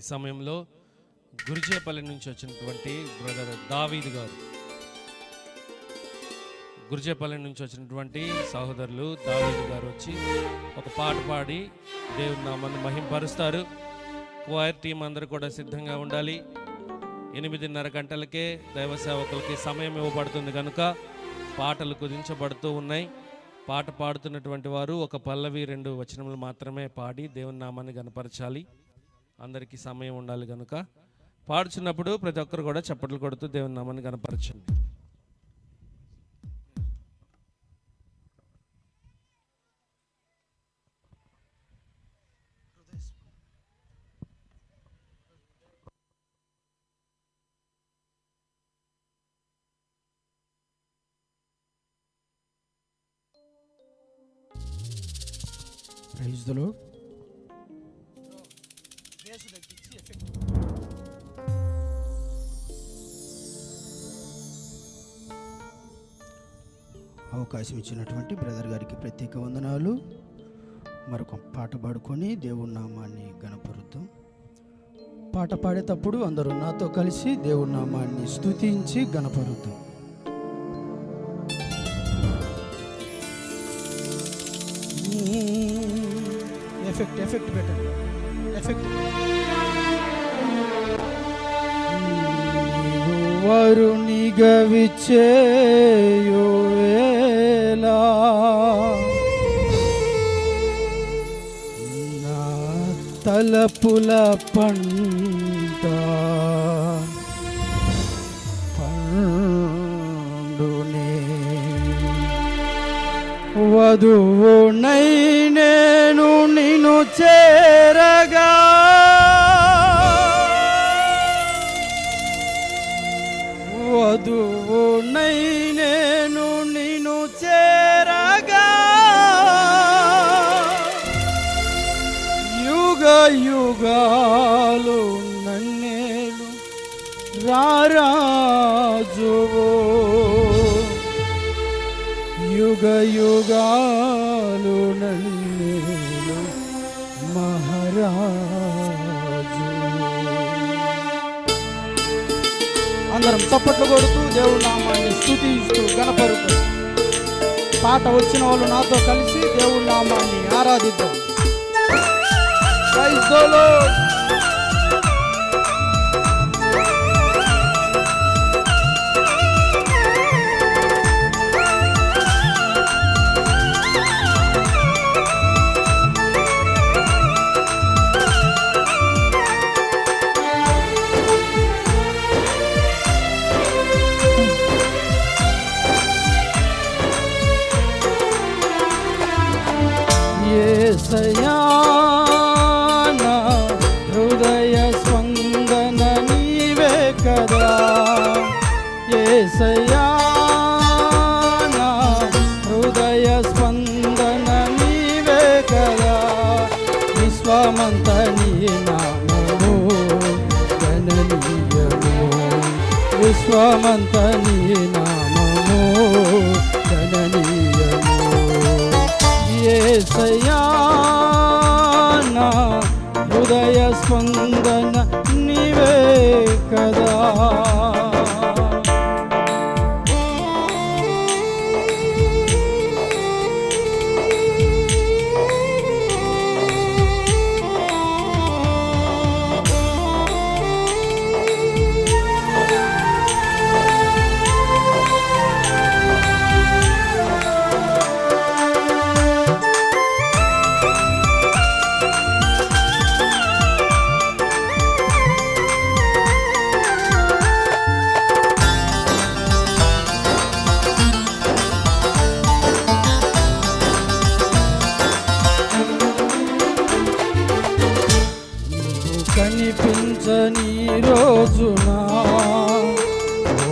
ఈ సమయంలో గురిచేపల్లి నుంచి వచ్చినటువంటి బ్రదర్ దావీద్ గారు. గురిచేపల్లి నుంచి వచ్చినటువంటి సహోదరులు దావీద్ గారు వచ్చి ఒక పాట పాడి దేవుని నామాన్ని మహింపరుస్తారు. క్వైర్ టీం అందరూ కూడా సిద్ధంగా ఉండాలి. ఎనిమిదిన్నర గంటలకే దైవ సేవకులకి సమయం ఇవ్వబడుతుంది కనుక పాటలు కుదించబడుతూ ఉన్నాయి. పాట పాడుతున్నటువంటి వారు ఒక పల్లవి రెండు వచనములు మాత్రమే పాడి దేవుని నామాన్ని గనపరచాలి అందరికీ సమయం ఉండాలి కనుక పాడుచున్నప్పుడు ప్రతి ఒక్కరు కూడా చప్పట్లు కొడుతూ దేవుని నామాన్ని గనపరచండి. ప్రైజ్ అవకాశం ఇచ్చినటువంటి బ్రదర్ గారికి ప్రత్యేక వందనాలు. మరొక పాట పాడుకొని దేవుడి నామాన్ని గణపరుద్దాం పాట పాడేటప్పుడు అందరూ నాతో కలిసి దేవుడి నామాన్ని స్తుతించి గణపరుద్దాం ఎఫెక్ట్ ఎఫెక్ట్ బెటర్ ఎఫెక్ట్. వరుణి విచ్చేయో వేళ. నా తలపుల పంట పండునే. వధువునై యుగ యుగాలు నన్నేలు రారాజువో. యుగ యుగాలు నన్నేలు మహారాజు అందరం చప్పట్లు కొడుతూ దేవుడి నామాన్ని స్థుతిస్తూ గణపరుతూ. పాట వచ్చిన వాళ్ళు నాతో కలిసి దేవుడి నామాన్ని ఆరాధిద్దాం. ¡Ay, solo! Say. యేసయ్యా నా హృదయ స్పందన నీవే కదా. విశ్వమంత నీ నామము గణనీయము. విశ్వమంత నీ నామము కనిపించని రోజున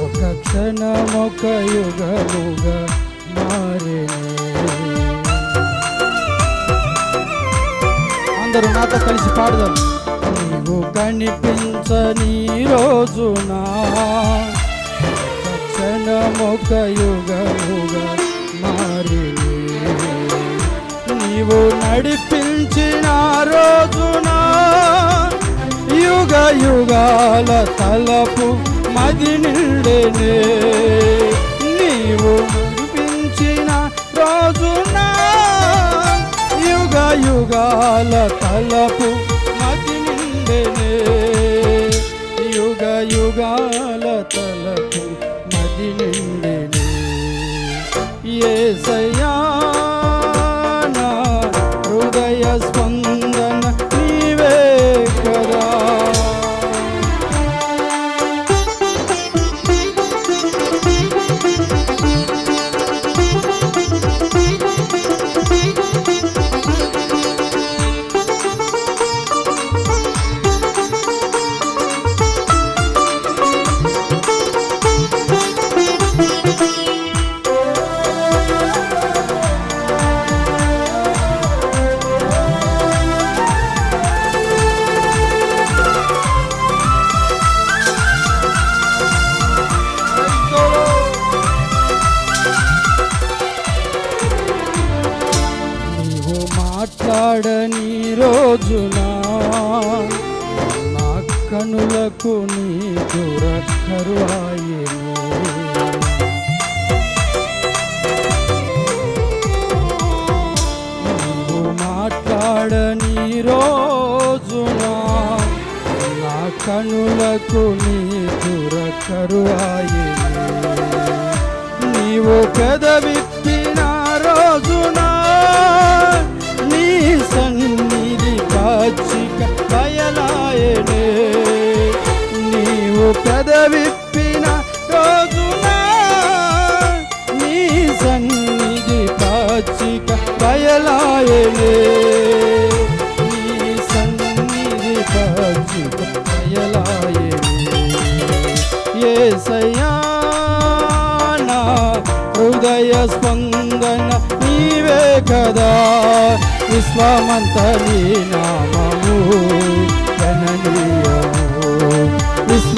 ఒక క్షణమొక యుగముగా మారేనే. అందరూ నాతో కలిసి పాడదాం. నీవు కనిపించని రోజున ఒక క్షణమొక యుగముగా మారిని. నీవు నడిపించిన రోజు యుగాల తలపు మది నిండెనే. నీవు నడిపించిన రోజున? యుగ యుగాల తలపు మది నిండెనే. యుగ యుగాల తలపు మది నిండెనే. ఏ సై దురకరువాయేను నీవు మాట్లాడని రోజున నా కనులకు నీ దురకరువాయేను నీవు పెదవి పెదవిప్పిన రోజున నీ సన్నిధి పాచిక బయలాయనే నీ సన్నిధి పాచిక బయలాయనే ఏ సయానా హృదయ స్పందన నీవే కదా. విశ్వమంత నీ నామము. గణనీయము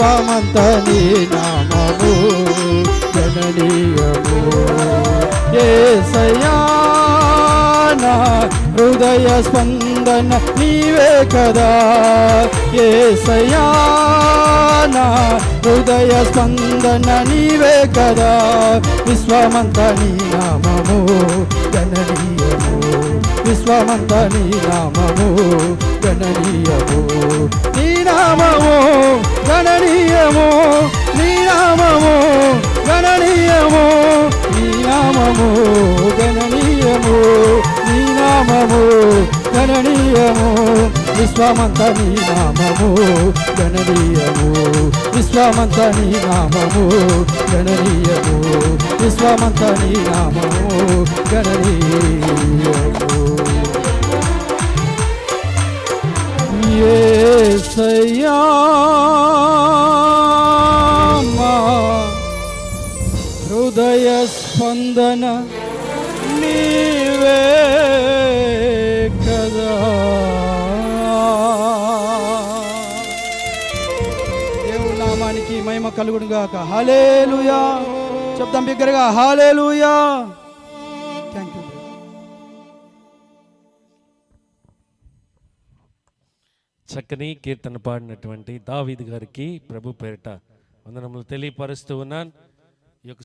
విశ్వమంత నీ నామము. జననీయము ఏసయ్యా నా హృదయ స్పందన నీవే కదా. ఏసయ్యా నా హృదయ స్పందన నీవే కదా. విశ్వమంత నీ నామము. జననీయము విశ్వమంత నీ నామము గణనీయము. నీ నామము గణనీయము. నీ నామము గణనీయము. నీ నామము గణనీయము. నీ నామము గణనీయము. విశ్వమంత నీ నామము గణనీయము. విశ్వమంత నీ నామము గణనీయము. విశ్వమంత నీ నామము గణనీయము. ఏసయ్యా మా హృదయ స్పందన నీవే కదా. నామానికి మహిమ కలుగును హాలేలుయా చెప్తాం బిగ్గరగా హాలేలుయా చక్కని కీర్తన పాడినటువంటి దావీద్ గారికి ప్రభు పేరిట వందనములు తెలియపరుస్తూ ఉన్నాను.